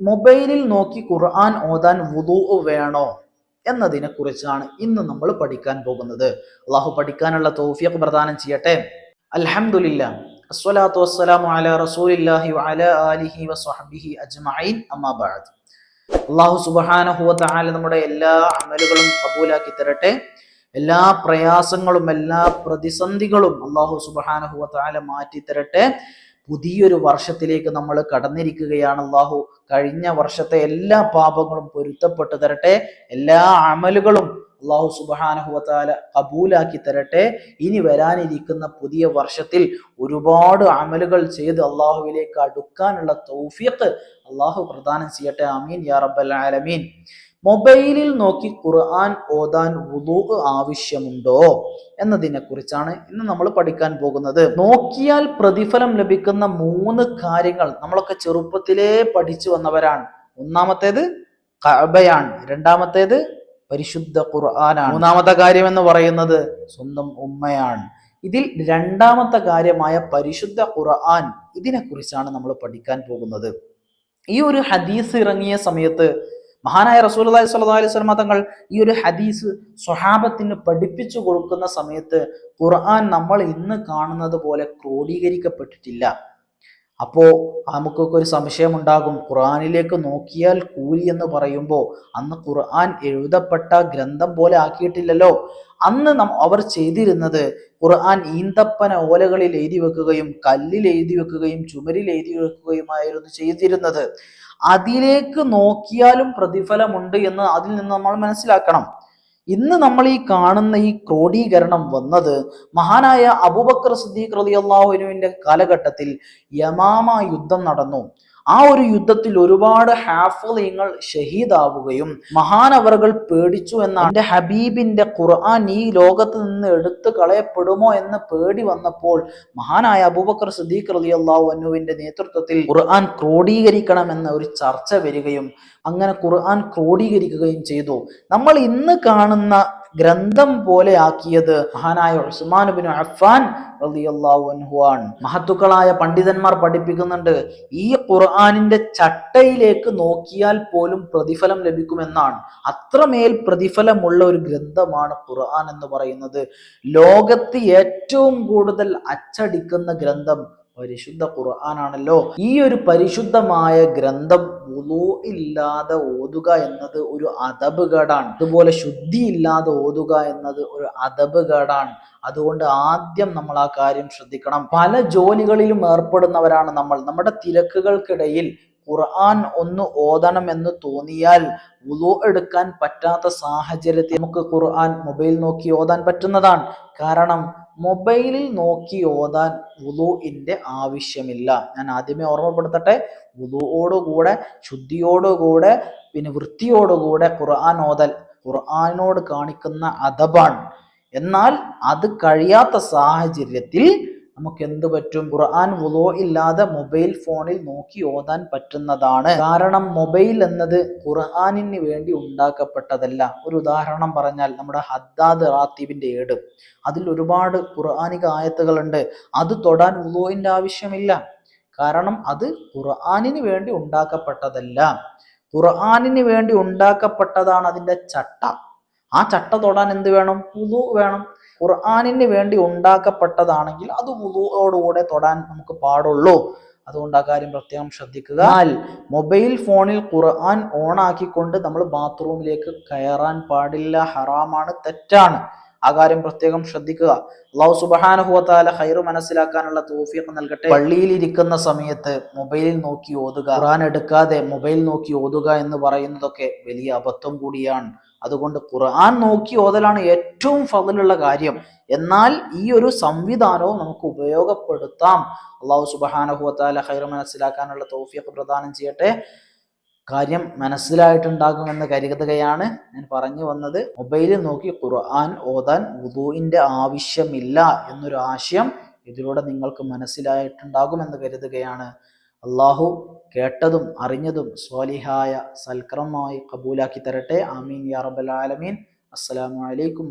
മൊബൈലിൽ നോക്കി ഖുർആൻ ഓതാൻ വുദു വേണോ എന്നതിനെ കുറിച്ചാണ് ഇന്ന് നമ്മൾ പഠിക്കാൻ പോകുന്നത്. അള്ളാഹു പഠിക്കാനുള്ള തൗഫീഖ് പ്രദാനം ചെയ്യട്ടെ. അൽഹംദുലില്ല. അസ്സലാത്തു വസ്സലാമു അലാ റസൂലില്ലാഹി വഅലാ ആലിഹി വസ്വഹ്ബിഹി അജ്മഈൻ. അമ്മാ ബഅദ്. സുബ്ഹാനഹു വതആല നമ്മുടെ എല്ലാ അമലുകളും കബൂലാക്കി തരട്ടെ. എല്ലാ പ്രയാസങ്ങളും എല്ലാ പ്രതിസന്ധികളും അള്ളാഹു സുബ്ഹാനഹു വതആല മാറ്റി തരട്ടെ. പുതിയൊരു വർഷത്തിലേക്ക് നമ്മൾ കടന്നിരിക്കുകയാണ്. അള്ളാഹു കഴിഞ്ഞ വർഷത്തെ എല്ലാ പാപങ്ങളും പൊരുത്തപ്പെട്ടു തരട്ടെ. എല്ലാ അമലുകളും അള്ളാഹു സുബാനഹുവത്താല കബൂലാക്കി തരട്ടെ. ഇനി വരാനിരിക്കുന്ന പുതിയ വർഷത്തിൽ ഒരുപാട് അമലുകൾ ചെയ്ത് അള്ളാഹുവിലേക്ക് അടുക്കാനുള്ള തൗഫിയത്ത് അള്ളാഹു പ്രദാനം ചെയ്യട്ടെ. അമീൻ യാ റബ്ബൽ ആലമീൻ. മൊബൈലിൽ നോക്കി ഖുർആൻ ഓതാൻ വുദൂ ആവശ്യമുണ്ടോ എന്നതിനെ കുറിച്ചാണ് ഇന്ന് നമ്മൾ പഠിക്കാൻ പോകുന്നത്. നോക്കിയാൽ പ്രതിഫലം ലഭിക്കുന്ന മൂന്ന് കാര്യങ്ങൾ നമ്മളൊക്കെ ചെറുപ്പത്തിലേ പഠിച്ചു വന്നവരാണ്. ഒന്നാമത്തേത് കഅബയാണ്. രണ്ടാമത്തേത് പരിശുദ്ധ ഖുർആനാണ്. മൂന്നാമത്തെ കാര്യം എന്ന് പറയുന്നത് സ്വന്തം ഉമ്മയാണ്. ഇതിൽ രണ്ടാമത്തെ കാര്യമായ പരിശുദ്ധ ഖുർആൻ ഇതിനെക്കുറിച്ചാണ് നമ്മൾ പഠിക്കാൻ പോകുന്നത്. ഈ ഒരു ഹദീസ് ഇറങ്ങിയ സമയത്ത് മഹാനായ റസൂൽ അലൈഹി സ്വല്ലല്ലാഹു അലൈഹി വസല്ലമ തങ്ങൾ ഈ ഒരു ഹദീസ് സ്വഹാബത്തിന് പഠിപ്പിച്ചു കൊടുക്കുന്ന സമയത്ത് ഖുർആൻ നമ്മൾ ഇന്ന് കാണുന്നത് പോലെ ക്രോഡീകരിക്കപ്പെട്ടിട്ടില്ല. അപ്പോ നമുക്കൊക്കെ ഒരു സംശയം ഉണ്ടാകും ഖുർആനിലേക്ക് നോക്കിയാൽ കൂലി എന്ന് പറയുമ്പോൾ അന്ന് ഖുർആൻ എഴുതപ്പെട്ട ഗ്രന്ഥം പോലെ ആക്കിയിട്ടില്ലല്ലോ. അന്ന് നം അവർ ചെയ്തിരുന്നത് ഖുർആൻ ഈന്തപ്പന ഓലകളിൽ എഴുതി വെക്കുകയും കല്ലിൽ എഴുതി വെക്കുകയും ചുമരിൽ എഴുതി വെക്കുകയുമായിരുന്നു ചെയ്തിരുന്നത്. അതിലേക്ക് നോക്കിയാലും പ്രതിഫലമുണ്ട് എന്ന് അതിൽ നിന്ന് നമ്മൾ മനസ്സിലാക്കണം. ഇന്ന് നമ്മൾ ഈ കാണുന്ന ഈ ക്രോഡീകരണം വന്നത് മഹാനായ അബൂബക്കർ സിദ്ദീഖ് റലി അള്ളാഹുവിനുവിന്റെ കാലഘട്ടത്തിൽ യമാമ യുദ്ധം നടന്നു. ആ ഒരു യുദ്ധത്തിൽ ഒരുപാട് ഹാഫുലീങ്ങൾ ഷഹീദാവുകയും മഹാനവറുകൾ പേടിച്ചു എന്നാണ്. എന്റെ ഹബീബിന്റെ ഖുർആൻ ഈ ലോകത്ത് നിന്ന് എടുത്തു കളയപ്പെടുമോ എന്ന് പേടി വന്നപ്പോൾ മഹാനായ അബൂബക്കർ സിദ്ദീഖ് അലി അള്ളാഹു അനുവിന്റെ നേതൃത്വത്തിൽ ഖുർആൻ ക്രോഡീകരിക്കണമെന്ന ഒരു ചർച്ച വരികയും അങ്ങനെ ഖുർആൻ ക്രോഡീകരിക്കുകയും ചെയ്തു. നമ്മൾ ഇന്ന് കാണുന്ന ഗ്രന്ഥം പോലെ ആക്കിയത് മഹാനായ ഉസ്മാൻ ബിൻ അഫ്ഫാൻ റളിയല്ലാഹു ആണ്. മഹത്തുക്കളായ പണ്ഡിതന്മാർ പഠിപ്പിക്കുന്നുണ്ട് ഈ ഖുർആാനിന്റെ ചട്ടയിലേക്ക് നോക്കിയാൽ പോലും പ്രതിഫലം ലഭിക്കുമെന്നാണ്. അത്രമേൽ പ്രതിഫലമുള്ള ഒരു ഗ്രന്ഥമാണ് ഖുർആൻ എന്ന് പറയുന്നത്. ലോകത്ത് ഏറ്റവും കൂടുതൽ അച്ചടിക്കുന്ന ഗ്രന്ഥം പരിശുദ്ധ ഖുർആനാണല്ലോ. ഈ ഒരു പരിശുദ്ധമായ ഗ്രന്ഥം വുളു ഇല്ലാതെ ഓതുക എന്നത് ഒരു അതബ് കേടാണ്. അതുപോലെ ശുദ്ധി ഇല്ലാതെ ഓതുക എന്നത് ഒരു അതബ് കേടാണ്. അതുകൊണ്ട് ആദ്യം നമ്മൾ ആ കാര്യം ശ്രദ്ധിക്കണം. പല ജോലികളിലും ഏർപ്പെടുന്നവരാണ് നമ്മൾ. നമ്മുടെ തിരക്കുകൾക്കിടയിൽ ഖുർആൻ ഒന്ന് ഓതണം എന്ന് തോന്നിയാൽ വുളു എടുക്കാൻ പറ്റാത്ത സാഹചര്യത്തിൽ നമുക്ക് ഖുർആൻ മൊബൈൽ നോക്കി ഓതാൻ പറ്റുന്നതാണ്. കാരണം മൊബൈലിൽ നോക്കി ഓതാൻ വുളുവിന്റെ ആവശ്യമില്ല. ഞാൻ ആദ്യമേ ഓർമ്മപ്പെടുത്തട്ടെ വുളുവോടുകൂടെ ശുദ്ധിയോടുകൂടെ പിന്നെ വൃത്തിയോടുകൂടെ ഖുർആൻ ഓതൽ ഖുർആനോട് കാണിക്കുന്ന അദബാണ്. എന്നാൽ അത് കഴിയാത്ത സാഹചര്യത്തിൽ നമുക്ക് എന്ത് പറ്റും? ഖുർആൻ വുളോ ഇല്ലാതെ മൊബൈൽ ഫോണിൽ നോക്കി ഓതാൻ പറ്റുന്നതാണ്. കാരണം മൊബൈൽ എന്നത് ഖുർആാനിന് വേണ്ടി ഉണ്ടാക്കപ്പെട്ടതല്ല. ഒരു ഉദാഹരണം പറഞ്ഞാൽ നമ്മുടെ ഹദ്ദാദ് റാത്തീബിന്റെ ഏട്. അതിൽ ഒരുപാട് ഖുർആാനിക ആയത്തുകളുണ്ട്. അത് തൊടാൻ വുളോയിന്റെ ആവശ്യമില്ല. കാരണം അത് ഖുർആാനിന് വേണ്ടി ഉണ്ടാക്കപ്പെട്ടതല്ല. ഖുർആാനിന് വേണ്ടി ഉണ്ടാക്കപ്പെട്ടതാണ് അതിന്റെ ചട്ട. ആ ചട്ട തൊടാൻ എന്ത് വേണം? വുളു വേണം. ഖുർആാനിന് വേണ്ടി ഉണ്ടാക്കപ്പെട്ടതാണെങ്കിൽ അത് പുതുവോടുകൂടെ തൊടാൻ നമുക്ക് പാടുള്ളൂ. അതുകൊണ്ട് ആ കാര്യം പ്രത്യേകം ശ്രദ്ധിക്കുക. മൊബൈൽ ഫോണിൽ ഖുർആൻ ഓൺ ആക്കിക്കൊണ്ട് നമ്മൾ ബാത്റൂമിലേക്ക് കയറാൻ പാടില്ല. ഹറാമാണ് തെറ്റാണ്. ആ കാര്യം പ്രത്യേകം ശ്രദ്ധിക്കുക. അള്ളാഹു സുബഹാനുഭവത്താല ഹൈറു മനസ്സിലാക്കാനുള്ള തോഫിയൊക്കെ നൽകട്ടെ. പള്ളിയിൽ ഇരിക്കുന്ന സമയത്ത് മൊബൈലിൽ നോക്കി ഓതുക. ഖുറാൻ എടുക്കാതെ മൊബൈൽ നോക്കി ഓതുക എന്ന് പറയുന്നതൊക്കെ വലിയ അബദ്ധം കൂടിയാണ്. അതുകൊണ്ട് ഖുർആൻ നോക്കി ഓതലാണ് ഏറ്റവും ഫതിലുള്ള കാര്യം. എന്നാൽ ഈ ഒരു സംവിധാനവും നമുക്ക് ഉപയോഗപ്പെടുത്താം. അള്ളാഹു സുബഹാനഹുവത്താല ഹൈറു മനസ്സിലാക്കാനുള്ള തോഫിയൊക്കെ പ്രദാനം ചെയ്യട്ടെ. കാര്യം മനസ്സിലായിട്ടുണ്ടാകുമെന്ന് കരുതുകയാണ് ഞാൻ പറഞ്ഞു വന്നത്. മൊബൈലിൽ നോക്കി ഖുർആൻ ഓതാൻ വുദുവിന്റെ ആവശ്യമില്ല എന്നൊരു ആശയം ഇതിലൂടെ നിങ്ങൾക്ക് മനസ്സിലായിട്ടുണ്ടാകും എന്ന് കരുതുകയാണ്. അള്ളാഹു കേട്ടതും അറിഞ്ഞതും സ്വാലിഹായ സൽക്രമമായി കബൂലാക്കി തരട്ടെ. ആമീൻ യാ റബ്ബൽ ആലമീൻ. അസ്സലാമു അലൈക്കും